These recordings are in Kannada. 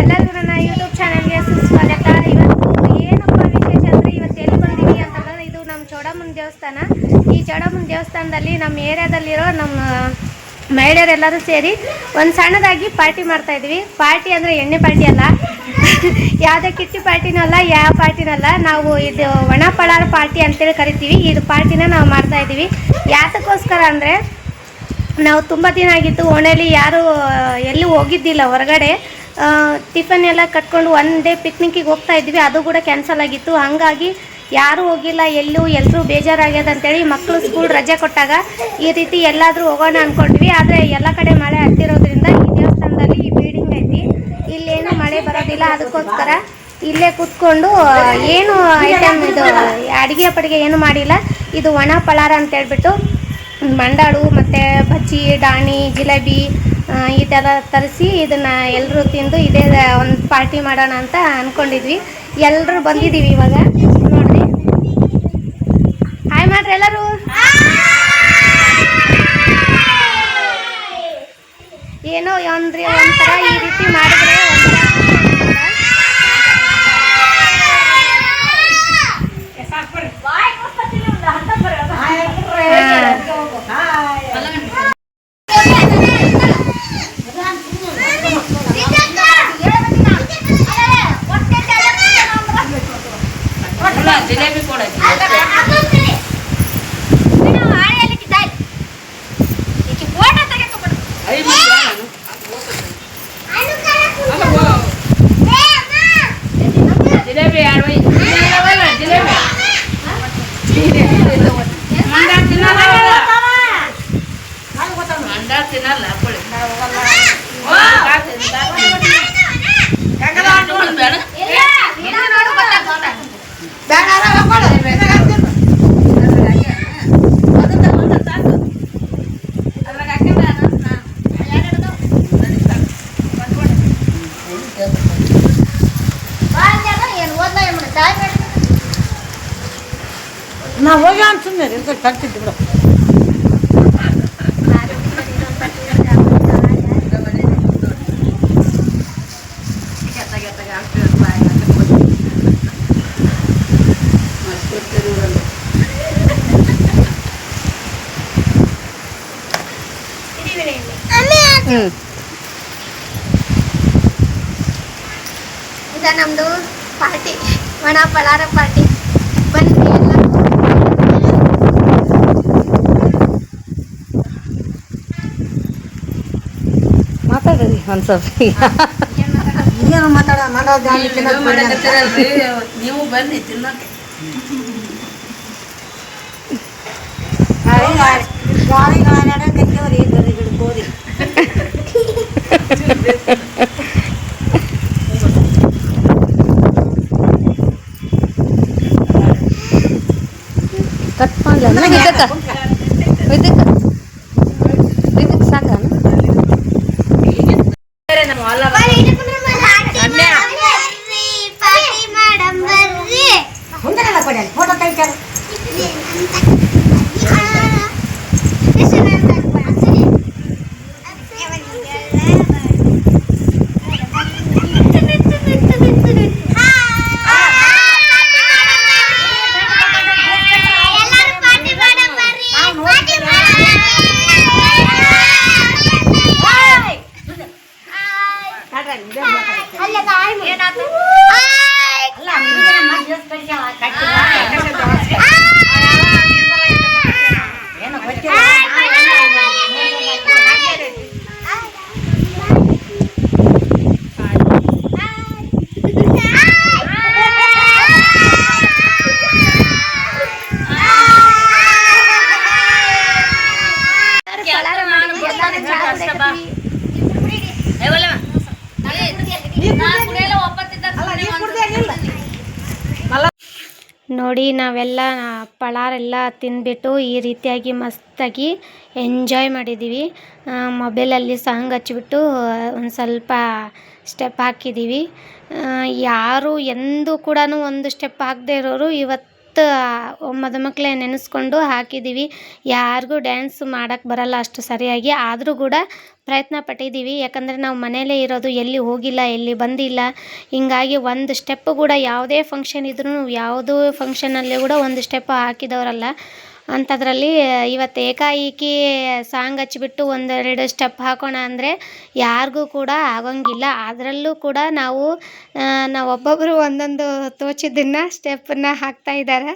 ಎಲ್ಲರಿಗೂ ಯೂಟ್ಯೂಬ್ ಚಾನಲ್ಗೆ ಸುಸ್ವಾಗತ. ಇವತ್ತು ಏನಪ್ಪ ವಿಶೇಷ ಅಂದರೆ ಇವತ್ತು ಎಲ್ಲಿ ಬಂದೀವಿ ಅಂತಂದ್ರೆ ಇದು ನಮ್ಮ ಚೌಡಮ್ಮನ ದೇವಸ್ಥಾನ. ಈ ಚೌಡಮ್ಮನ ದೇವಸ್ಥಾನದಲ್ಲಿ ನಮ್ಮ ಏರಿಯಾದಲ್ಲಿರೋ ನಮ್ಮ ಮಹಿಳೆಯರೆಲ್ಲರೂ ಸೇರಿ ಒಂದು ಸಣ್ಣದಾಗಿ ಪಾರ್ಟಿ ಮಾಡ್ತಾ ಇದ್ವಿ. ಪಾರ್ಟಿ ಅಂದರೆ ಎಣ್ಣೆ ಪಾರ್ಟಿ ಅಲ್ಲ. ಯಾವುದೇ ಕಿಟ್ಟಿ ಪಾರ್ಟಿನಲ್ಲ ಯಾವ ಪಾರ್ಟಿನಲ್ಲ ನಾವು ಇದು ಒಣ ಪಳಾರ ಪಾರ್ಟಿ ಅಂತೇಳಿ ಕರಿತೀವಿ. ಇದು ಪಾರ್ಟಿನ ನಾವು ಮಾಡ್ತಾ ಇದ್ದೀವಿ. ಯಾತಕ್ಕೋಸ್ಕರ ಅಂದರೆ ನಾವು ತುಂಬ ದಿನ ಆಗಿತ್ತು, ಓಣೆಯಲ್ಲಿ ಯಾರೂ ಎಲ್ಲೂ ಹೋಗಿದ್ದಿಲ್ಲ ಹೊರಗಡೆ. ಟಿಫನ್ ಎಲ್ಲ ಕಟ್ಕೊಂಡು ಒನ್ ಡೇ ಪಿಕ್ನಿಕ್ಕಿಗೆ ಹೋಗ್ತಾ ಇದ್ವಿ. ಅದು ಕೂಡ ಕ್ಯಾನ್ಸಲ್ ಆಗಿತ್ತು. ಹಾಗಾಗಿ ಯಾರೂ ಹೋಗಿಲ್ಲ, ಎಲ್ಲೂ ಎಲ್ಲರೂ ಬೇಜಾರಾಗ್ಯದ ಅಂತೇಳಿ ಮಕ್ಕಳು ಸ್ಕೂಲ್ ರಜೆ ಕೊಟ್ಟಾಗ ಈ ರೀತಿ ಎಲ್ಲಾದರೂ ಹೋಗೋಣ ಅಂದ್ಕೊಂಡ್ವಿ ಆದರೆ ಎಲ್ಲ ಕಡೆ ಮಳೆ ಹತ್ತಿರೋದ್ರಿಂದ ಈ ದೇವಸ್ಥಾನದಲ್ಲಿ ಈ ಬಿಲ್ಡಿಂಗ್ ಐತಿ. ಇಲ್ಲೇನು ಮಳೆ ಬರೋದಿಲ್ಲ. ಅದಕ್ಕೋಸ್ಕರ ಇಲ್ಲೇ ಕೂತ್ಕೊಂಡು ಏನು ಐಟಮ್ ಇದು ಅಡುಗೆ ಪಡಿಗೆ ಏನು ಮಾಡಿಲ್ಲ. ಇದು ಒಣ ಪಳಾರ ಅಂತೇಳ್ಬಿಟ್ಟು, ಮಂಡಾಳು ಮತ್ತು ಬಜ್ಜಿ ಡಾಣಿ ಜಿಲೇಬಿ ಈ ಥರ ತರಿಸಿ ಇದನ್ನು ಎಲ್ಲರೂ ತಿಂದು ಇದೇ ಒಂದು ಪಾರ್ಟಿ ಮಾಡೋಣ ಅಂತ ಅಂದ್ಕೊಂಡಿದ್ವಿ ಎಲ್ಲರೂ ಬಂದಿದ್ದೀವಿ ಇವಾಗ. ನೋಡಿರಿ. ಹಾಯ್ ಮಾಡ್ರಿ ಎಲ್ಲರೂ. ಏನೋ ಒಂದ್ರಿ ಒಂಥರ ಈ ರೀತಿ ಮಾಡಿದ್ರೆ ಒಂಥರ ಜಿಲೇಬಿ ಕೊಡಿ ಐದು ಜಿಲೇಬಿ ಎರಡು ಜಿಲೇಬಿ ಮಂಡಾಳ ತಿನ್ನಲ್ಲ ಮಂಡಾಳ ತಿನ್ನಲ್ಲ ಕೊಡಿ ಬೇಡ ನಾ ಹೋಗಿ ರೀ ಇರ್ತಾರೆ ಕಟ್ತಿದ್ದು ಬಿಡು. ಹ್ಞೂ ನಮ್ಮದು ಪಾರ್ಟಿ ಒಣ ಪಳಾರ ಪಾರ್ಟಿ ಬನ್ನಿ ಎಲ್ಲ ಮಾತಾಡ್ರಿ ಒಂದು ಸ್ವಲ್ಪ ಏನು ಮಾತಾಡ ಮಾಡೋದು ನೀವು ಬನ್ನಿ ತಿನ್ನಕ್ಕೆ ಗಾಳಿ ಗಾಳಿ ಬರ್ರಿ ಗಿಡಕೋರಿ 呀那个这个还这个。ಏನೋ ನೋಡಿ ನಾವೆಲ್ಲ ಪಳಾರೆಲ್ಲ ತಿಂದ್ಬಿಟ್ಟು ಈ ರೀತಿಯಾಗಿ ಮಸ್ತಾಗಿ ಎಂಜಾಯ್ ಮಾಡಿದ್ದೀವಿ ಮೊಬೈಲಲ್ಲಿ ಸಾಂಗ್ ಹಚ್ಬಿಟ್ಟು ಒಂದು ಸ್ವಲ್ಪ ಸ್ಟೆಪ್ ಹಾಕಿದ್ದೀವಿ ಯಾರು ಎಂದೂ ಕೂಡ ಒಂದು ಸ್ಟೆಪ್ ಹಾಕದೇ ಇರೋರು ಇವತ್ತು ಮತ್ತು ಮದುಮಕ್ಕಳೇ ನೆನೆಸ್ಕೊಂಡು ಹಾಕಿದ್ದೀವಿ ಯಾರಿಗೂ ಡ್ಯಾನ್ಸ್ ಮಾಡೋಕ್ಕೆ ಬರಲ್ಲ ಅಷ್ಟು ಸರಿಯಾಗಿ. ಆದರೂ ಕೂಡ ಪ್ರಯತ್ನ ಪಟ್ಟಿದ್ದೀವಿ ಯಾಕಂದರೆ ನಾವು ಮನೆಯಲ್ಲೇ ಇರೋದು, ಎಲ್ಲಿ ಹೋಗಿಲ್ಲ, ಎಲ್ಲಿ ಬಂದಿಲ್ಲ. ಹಿಂಗಾಗಿ ಒಂದು ಸ್ಟೆಪ್ ಕೂಡ ಯಾವುದೇ ಫಂಕ್ಷನ್ ಇದ್ರೂ ಯಾವುದೂ ಫಂಕ್ಷನಲ್ಲಿ ಕೂಡ ಒಂದು ಸ್ಟೆಪ್ ಹಾಕಿದವರಲ್ಲ. ಅಂಥದ್ರಲ್ಲಿ ಇವತ್ತು ಏಕಾಏಕಿ ಸಾಂಗ್ ಹಚ್ಚಿಬಿಟ್ಟು ಒಂದೆರಡು ಸ್ಟೆಪ್ ಹಾಕೋಣ ಅಂದರೆ ಯಾರಿಗೂ ಕೂಡ ಆಗೋಂಗಿಲ್ಲ. ಅದರಲ್ಲೂ ಕೂಡ ನಾವು ನಾವು ಒಬ್ಬೊಬ್ಬರು ಒಂದೊಂದು ತೋಚಿದ್ದನ್ನು, ಸ್ಟೆಪ್ಪನ್ನು ಹಾಕ್ತಾ ಇದ್ದಾರೆ.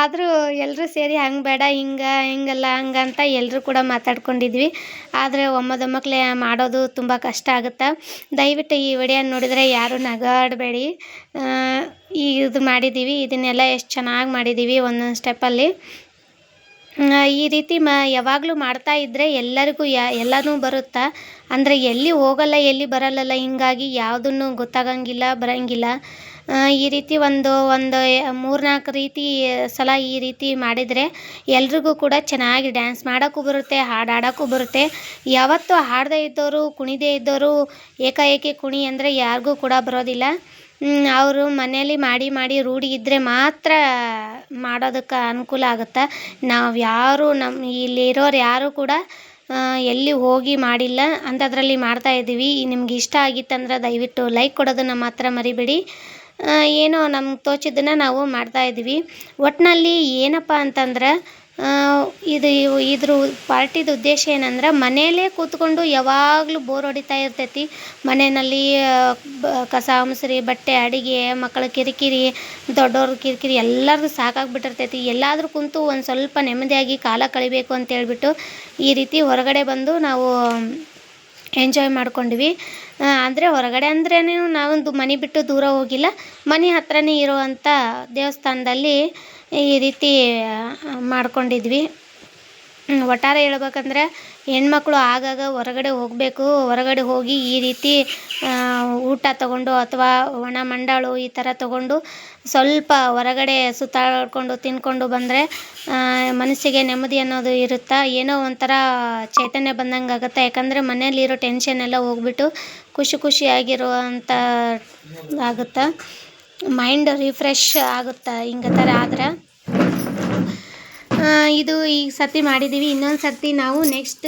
ಆದರೂ ಎಲ್ಲರೂ ಸೇರಿ ಹಂಗೆ ಬೇಡ, ಹಿಂಗೆ, ಹಿಂಗಲ್ಲ ಹಂಗಂತ ಎಲ್ಲರೂ ಕೂಡ ಮಾತಾಡ್ಕೊಂಡಿದ್ವಿ. ಆದರೆ ಒಮ್ಮದ ಮಾಡೋದು ತುಂಬ ಕಷ್ಟ ಆಗುತ್ತೆ? ದಯವಿಟ್ಟು ಈ ವಿಡಿಯೋ ನೋಡಿದರೆ ಯಾರೂ ನಗಾಡಬೇಡಿ. ಈ ಇದು ಮಾಡಿದ್ದೀವಿ, ಇದನ್ನೆಲ್ಲ ಎಷ್ಟು ಚೆನ್ನಾಗಿ ಮಾಡಿದ್ದೀವಿ ಒಂದೊಂದು ಸ್ಟೆಪ್ಪಲ್ಲಿ. ಈ ರೀತಿ ಮ, ಯಾವಾಗಲೂ ಮಾಡ್ತಾ ಇದ್ದರೆ ಎಲ್ಲರಿಗೂ ಯಾ, ಎಲ್ಲನೂ ಬರುತ್ತಾ? ಅಂದರೆ ಎಲ್ಲಿ ಹೋಗಲ್ಲ, ಎಲ್ಲಿ ಬರಲ್ಲಲ್ಲ, ಹಿಂಗಾಗಿ ಯಾವುದನ್ನು ಗೊತ್ತಾಗಂಗಿಲ್ಲ, ಬರೋಂಗಿಲ್ಲ. ಈ ರೀತಿ ಒಂದು ಒಂದು ಮೂರ್ನಾಲ್ಕು ರೀತಿ ಸಲ ಈ ರೀತಿ ಮಾಡಿದರೆ ಎಲ್ರಿಗೂ ಕೂಡ ಚೆನ್ನಾಗಿ ಡ್ಯಾನ್ಸ್ ಮಾಡೋಕ್ಕೂ ಬರುತ್ತೆ ಹಾಡು ಹಾಡೋಕ್ಕೂ ಬರುತ್ತೆ. ಯಾವತ್ತೂ ಹಾಡದೇ ಇದ್ದವರು ಕುಣಿದೇ ಇದ್ದವರು ಏಕಾಏಕಿ ಕುಣಿ ಅಂದರೆ ಯಾರಿಗೂ ಕೂಡ ಬರೋದಿಲ್ಲ. ಅವರು ಮನೆಯಲ್ಲಿ ಮಾಡಿ ಮಾಡಿ ರೂಢಿ ಇದ್ದರೆ ಮಾತ್ರ ಮಾಡೋದಕ್ಕೆ ಅನುಕೂಲ ಆಗುತ್ತೆ? ನಾವು ಯಾರು ನಮ್ಮ ಇಲ್ಲಿರೋರು ಯಾರೂ ಕೂಡ ಎಲ್ಲಿ ಹೋಗಿ ಮಾಡಿಲ್ಲ, ಅಂಥದ್ರಲ್ಲಿ ಮಾಡ್ತಾ ಇದ್ದೀವಿ. ನಿಮ್ಗೆ ಇಷ್ಟ ಆಗಿತ್ತಂದ್ರೆ ದಯವಿಟ್ಟು ಲೈಕ್ ಕೊಡೋದನ್ನು ಮಾತ್ರ ಮರಿಬೇಡಿ. ಏನೋ ನಮ್ಗೆ ತೋಚಿದ್ದನ್ನು ನಾವು ಮಾಡ್ತಾ ಇದ್ದೀವಿ. ಒಟ್ಟಿನಲ್ಲಿ ಏನಪ್ಪ ಅಂತಂದ್ರೆ ಇದು ಇದ್ರ ಪಾರ್ಟಿದು ಉದ್ದೇಶ ಏನಂದ್ರೆ ಮನೆಯಲ್ಲೇ ಕೂತ್ಕೊಂಡು ಯಾವಾಗಲೂ ಬೋರ್ ಹೊಡಿತಾ ಇರ್ತೈತಿ. ಮನೆಯಲ್ಲಿ ಬ, ಕಸ ಮುಸ್ರಿ ಬಟ್ಟೆ, ಅಡಿಗೆ, ಮಕ್ಕಳ ಕಿರಿಕಿರಿ, ದೊಡ್ಡವ್ರ ಕಿರಿಕಿರಿ ಎಲ್ಲರಿಗೂ ಸಾಕಾಗ್ಬಿಟ್ಟಿರ್ತೈತಿ. ಎಲ್ಲಾದರೂ ಕುಂತು ಒಂದು ಸ್ವಲ್ಪ ನೆಮ್ಮದಿಯಾಗಿ ಕಾಲ ಕಳಿಬೇಕು ಅಂತ ಹೇಳ್ಬಿಟ್ಟು ಈ ರೀತಿ ಹೊರಗಡೆ ಬಂದು ನಾವು ಎಂಜಾಯ್ ಮಾಡ್ಕೊಂಡ್ವಿ. ಅಂದರೆ ಹೊರಗಡೆ ಅಂದ್ರೇನು ನಾವೊಂದು ಮನೆ ಬಿಟ್ಟು ದೂರ ಹೋಗಿಲ್ಲ. ಮನೆ ಹತ್ರನೇ ಇರುವಂಥ ದೇವಸ್ಥಾನದಲ್ಲಿ ಈ ರೀತಿ ಮಾಡ್ಕೊಂಡಿದ್ವಿ. ಒಟ್ಟಾರೆ ಹೇಳ್ಬೇಕಂದ್ರೆ ಹೆಣ್ಮಕ್ಳು ಆಗಾಗ ಹೊರಗಡೆ ಹೋಗಬೇಕು. ಹೊರಗಡೆ ಹೋಗಿ ಈ ರೀತಿ ಊಟ ತಗೊಂಡು ಅಥವಾ ಒಣ ಮಂಡಾಳು ಈ ಥರ ತಗೊಂಡು ಸ್ವಲ್ಪ ಹೊರಗಡೆ ಸುತ್ತಾಡಿಕೊಂಡು, ತಿನ್ಕೊಂಡು ಬಂದರೆ ಮನಸ್ಸಿಗೆ ನೆಮ್ಮದಿ ಅನ್ನೋದು ಇರುತ್ತೆ? ಏನೋ ಒಂಥರ ಚೈತನ್ಯ ಬಂದಂಗೆ ಆಗುತ್ತೆ. ಯಾಕಂದರೆ ಮನೆಯಲ್ಲಿರೋ ಟೆನ್ಷನ್ ಎಲ್ಲ ಹೋಗ್ಬಿಟ್ಟು ಖುಷಿ ಖುಷಿಯಾಗಿರುವಂಥ ಆಗುತ್ತೆ? ಮೈಂಡ್ ರಿಫ್ರೆಶ್ ಆಗುತ್ತೆ? ಹಿಂಗೆ ಥರ ಆದ್ರೆ ಇದು ಈಗ ಸತಿ ಮಾಡಿದ್ದೀವಿ. ಇನ್ನೊಂದು ಸರ್ತಿ ನಾವು ನೆಕ್ಸ್ಟ್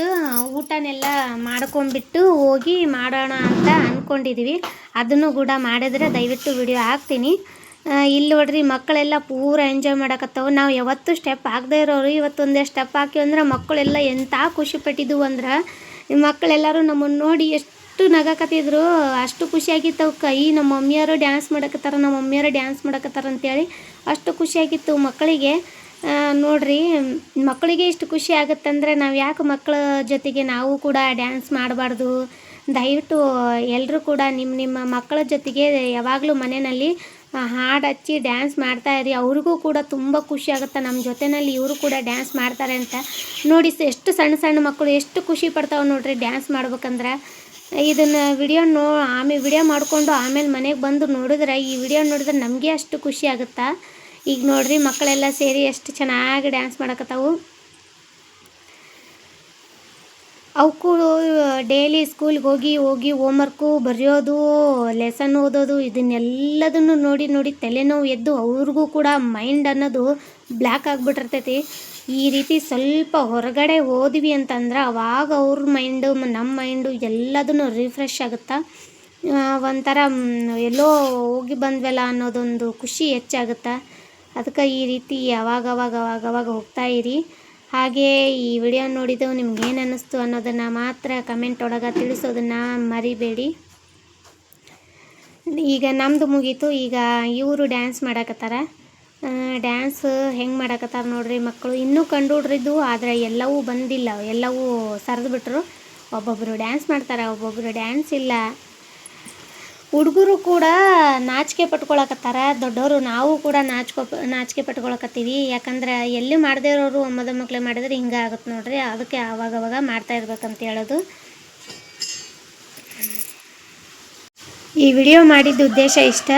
ಊಟನೆಲ್ಲ ಮಾಡ್ಕೊಂಡ್ಬಿಟ್ಟು ಹೋಗಿ ಮಾಡೋಣ ಅಂತ ಅಂದ್ಕೊಂಡಿದ್ದೀವಿ ಅದನ್ನು ಕೂಡ ಮಾಡಿದ್ರೆ ದಯವಿಟ್ಟು ವಿಡಿಯೋ ಹಾಕ್ತೀನಿ. ಇಲ್ಲಿ ನೋಡ್ರಿ, ಮಕ್ಕಳೆಲ್ಲ ಪೂರ ಎಂಜಾಯ್ ಮಾಡಕತ್ತವು. ನಾವು ಯಾವತ್ತೂ ಸ್ಟೆಪ್ ಹಾಕದೇ ಇರೋರು ಇವತ್ತೊಂದೇ ಸ್ಟೆಪ್ ಹಾಕಿ ಅಂದ್ರೆ ಮಕ್ಕಳೆಲ್ಲ ಎಂಥ ಖುಷಿ ಪಟ್ಟಿದ್ವು ಅಂದ್ರೆ ಮಕ್ಕಳೆಲ್ಲರೂ ನಮ್ಮನ್ನು ನೋಡಿ ಎಷ್ಟು ನಗಾಕತ್ತಿದ್ರು, ಅಷ್ಟು ಖುಷಿಯಾಗಿತ್ತು ಅವಕ್ಕೆ. ಈ ನಮ್ಮ ಮಮ್ಮಿಯವರು ಡ್ಯಾನ್ಸ್ ಮಾಡಕತ್ತಾರ, ನಮ್ಮ ಮಮ್ಮಿಯವರು ಡ್ಯಾನ್ಸ್ ಮಾಡಕತ್ತಾರ ಅಂತೇಳಿ ಅಷ್ಟು ಖುಷಿಯಾಗಿತ್ತು ಮಕ್ಕಳಿಗೆ. ನೋಡ್ರಿ, ಮಕ್ಕಳಿಗೆ ಇಷ್ಟು ಖುಷಿ ಆಗುತ್ತಂದರೆ ನಾವು ಯಾಕೆ ಮಕ್ಕಳ ಜೊತೆಗೆ ನಾವು ಕೂಡ ಡ್ಯಾನ್ಸ್ ಮಾಡಬಾರ್ದು? ದಯವಿಟ್ಟು ಎಲ್ಲರೂ ಕೂಡ ನಿಮ್ಮ ನಿಮ್ಮ ಮಕ್ಕಳ ಜೊತೆಗೆ ಯಾವಾಗಲೂ ಮನೆಯಲ್ಲಿ ಹಾಡು ಹಚ್ಚಿ ಡ್ಯಾನ್ಸ್ ಮಾಡ್ತಾ ಇರಿ. ಅವ್ರಿಗೂ ಕೂಡ ತುಂಬ ಖುಷಿ ಆಗುತ್ತೆ. ನಮ್ಮ ಜೊತೆಯಲ್ಲಿ ಇವರು ಕೂಡ ಡ್ಯಾನ್ಸ್ ಮಾಡ್ತಾರೆ ಅಂತ. ನೋಡಿ ಎಷ್ಟು ಸಣ್ಣ ಸಣ್ಣ ಮಕ್ಕಳು ಎಷ್ಟು ಖುಷಿ ಪಡ್ತಾವೆ ನೋಡಿರಿ ಡ್ಯಾನ್ಸ್ ಮಾಡ್ಬೇಕಂದ್ರೆ. ಇದನ್ನು ವಿಡಿಯೋ ನೋ ಆಮೇಲೆ ವಿಡಿಯೋ ಮಾಡಿಕೊಂಡು ಆಮೇಲೆ ಮನೆಗೆ ಬಂದು ನೋಡಿದ್ರೆ ಈ ವಿಡಿಯೋ ನೋಡಿದ್ರೆ ನಮಗೆ ಅಷ್ಟು ಖುಷಿ ಆಗುತ್ತಾ? ಈಗ ನೋಡ್ರಿ, ಮಕ್ಕಳೆಲ್ಲ ಸೇರಿ ಎಷ್ಟು ಚೆನ್ನಾಗಿ ಡ್ಯಾನ್ಸ್ ಮಾಡಕತ್ತಾವು. ಅವಕ್ಕೂ ಡೈಲಿ ಸ್ಕೂಲ್ಗೆ ಹೋಗಿ ಹೋಗಿ ಹೋಮ್ವರ್ಕು ಬರೆಯೋದು ಲೆಸನ್ ಓದೋದು, ಇದನ್ನೆಲ್ಲದನ್ನು ನೋಡಿ ನೋಡಿ ತಲೆನೋವು ಎದ್ದು ಅವ್ರಿಗೂ ಕೂಡ ಮೈಂಡ್ ಅನ್ನೋದು ಬ್ಲ್ಯಾಕ್ ಆಗಿಬಿಟ್ಟಿರ್ತೈತಿ. ಈ ರೀತಿ ಸ್ವಲ್ಪ ಹೊರಗಡೆ ಹೋದ್ವಿ ಅಂತಂದ್ರೆ ಅವಾಗ ಅವ್ರ ಮೈಂಡು ನಮ್ಮ ಮೈಂಡು ಎಲ್ಲದನ್ನು ರಿಫ್ರೆಶ್ ಆಗುತ್ತಾ? ಒಂಥರ ಎಲ್ಲೋ ಹೋಗಿ ಬಂದ್ವಲ್ಲ ಅನ್ನೋದೊಂದು ಖುಷಿ ಹೆಚ್ಚಾಗುತ್ತೆ? ಅದಕ್ಕೆ ಈ ರೀತಿ ಅವಾಗ ಅವಾಗ ಅವಾಗ ಅವಾಗ ಹೋಗ್ತಾ ಇರಿ. ಹಾಗೆ ಈ ವಿಡಿಯೋ ನೋಡಿದ್ದು ನಿಮ್ಗೆ ಏನು ಅನ್ನಿಸ್ತು ಅನ್ನೋದನ್ನು ಮಾತ್ರ ಕಮೆಂಟ್ ಒಳಗೆ ತಿಳಿಸೋದನ್ನು ಮರಿಬೇಡಿ. ಈಗ ನಮ್ಮದು ಮುಗೀತು. ಈಗ ಇವರು ಡ್ಯಾನ್ಸ್ ಮಾಡಕತ್ತಾರ. ಡ್ಯಾನ್ಸ್ ಹೆಂಗೆ ಮಾಡಕತ್ತಾರ ನೋಡ್ರಿ ಮಕ್ಕಳು. ಇನ್ನೂ ಕಂಡುಹಿಡ್ರಿದ್ದು ಆದರೆ ಎಲ್ಲವೂ ಬಂದಿಲ್ಲ. ಎಲ್ಲವೂ ಸರಿದು ಬಿಟ್ಟರು ಒಬ್ಬೊಬ್ಬರು ಡ್ಯಾನ್ಸ್ ಮಾಡ್ತಾರೆ ಒಬ್ಬೊಬ್ಬರು ಡ್ಯಾನ್ಸ್ ಇಲ್ಲ. ಹುಡುಗರು ಕೂಡ ನಾಚಿಕೆ ಪಟ್ಕೊಳಕತ್ತಾರ. ದೊಡ್ಡವರು ನಾವು ಕೂಡ ನಾಚ್ಕೊ ನಾಚಿಕೆ ಪಟ್ಕೊಳಕತ್ತೀವಿ. ಯಾಕಂದ್ರೆ ಎಲ್ಲಿ ಮಾಡದೇ ಇರೋರು ಒಮ್ಮದ ಮಾಡಿದ್ರೆ ಹಿಂಗೆ ಆಗುತ್ತೆ ನೋಡ್ರಿ. ಅದಕ್ಕೆ ಆವಾಗ ಅವಾಗ ಮಾಡ್ತಾ ಇರ್ಬೇಕಂತ ಹೇಳೋದು. ಈ ವಿಡಿಯೋ ಮಾಡಿದ್ದ ಉದ್ದೇಶ ಇಷ್ಟ.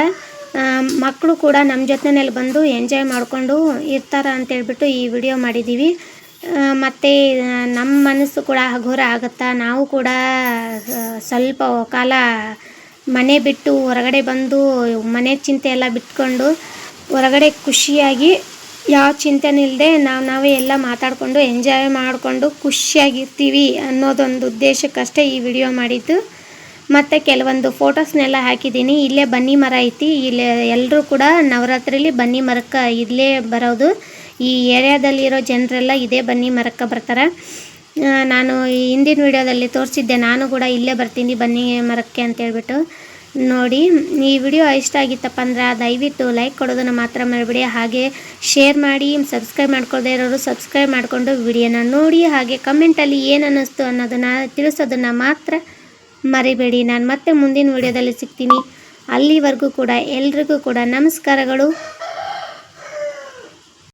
ಮಕ್ಕಳು ಕೂಡ ನಮ್ಮ ಜೊತೆನಲ್ಲಿ ಬಂದು ಎಂಜಾಯ್ ಮಾಡಿಕೊಂಡು ಇರ್ತಾರೆ ಅಂತೇಳ್ಬಿಟ್ಟು ಈ ವಿಡಿಯೋ ಮಾಡಿದ್ದೀವಿ ಮತ್ತು ನಮ್ಮ ಮನಸ್ಸು ಕೂಡ ಹಗುರ ಆಗುತ್ತಾ? ನಾವು ಕೂಡ ಸ್ವಲ್ಪ ಕಾಲ ಮನೆ ಬಿಟ್ಟು ಹೊರಗಡೆ ಬಂದು ಮನೆ ಚಿಂತೆ ಎಲ್ಲ ಬಿಟ್ಕೊಂಡು ಹೊರಗಡೆ ಖುಷಿಯಾಗಿ ಯಾವ ಚಿಂತೆನೂ ಇಲ್ಲದೆ ನಾವು ನಾವೇ ಎಲ್ಲ ಮಾತಾಡಿಕೊಂಡು ಎಂಜಾಯ್ ಮಾಡಿಕೊಂಡು ಖುಷಿಯಾಗಿರ್ತೀವಿ ಅನ್ನೋದೊಂದು ಉದ್ದೇಶಕ್ಕಷ್ಟೇ ಈ ವಿಡಿಯೋ ಮಾಡಿದ್ದು. ಮತ್ತು ಕೆಲವೊಂದು ಫೋಟೋಸ್ನೆಲ್ಲ ಹಾಕಿದ್ದೀನಿ. ಇಲ್ಲೇ ಬನ್ನಿ ಮರ ಐತಿ. ಇಲ್ಲಿ ಎಲ್ಲರೂ ಕೂಡ ನವರಾತ್ರಿಲಿ ಬನ್ನಿ ಮರಕ್ಕೆ ಇಲ್ಲೇ ಬರೋದು. ಈ ಏರಿಯಾದಲ್ಲಿರೋ ಜನರೆಲ್ಲ ಇದೇ ಬನ್ನಿ ಮರಕ್ಕೆ ಬರ್ತಾರೆ. ನಾನು ಈ ಹಿಂದಿನ ವಿಡಿಯೋದಲ್ಲಿ ತೋರಿಸಿದ್ದೆ. ನಾನು ಕೂಡ ಇಲ್ಲೇ ಬರ್ತೀನಿ ಬನ್ನಿ ಮರಕ್ಕೆ ಅಂತೇಳ್ಬಿಟ್ಟು ನೋಡಿ. ಈ ವಿಡಿಯೋ ಇಷ್ಟ ಆಗಿತ್ತಪ್ಪ ಅಂದ್ರೆ ದಯವಿಟ್ಟು ಲೈಕ್ ಕೊಡೋದನ್ನು ಮಾತ್ರ ಮಾಡಿಬಿಡಿ ಹಾಗೆ ಶೇರ್ ಮಾಡಿ, ಸಬ್ಸ್ಕ್ರೈಬ್ ಮಾಡ್ಕೊಳ್ಳದೇ ಇರೋರು ಸಬ್ಸ್ಕ್ರೈಬ್ ಮಾಡಿಕೊಂಡು ವಿಡಿಯೋನ ನೋಡಿ. ಹಾಗೆ ಕಮೆಂಟಲ್ಲಿ ಏನು ಅನ್ನಿಸ್ತು ಅನ್ನೋದನ್ನು ತಿಳಿಸೋದನ್ನು ಮಾತ್ರ ಮರಿಬೇಡಿ ನಾನು ಮತ್ತೆ ಮುಂದಿನ ವಿಡಿಯೋದಲ್ಲಿ ಸಿಗ್ತೀನಿ. ಅಲ್ಲಿವರೆಗೂ ಕೂಡ ಎಲ್ರಿಗೂ ಕೂಡ ನಮಸ್ಕಾರಗಳು.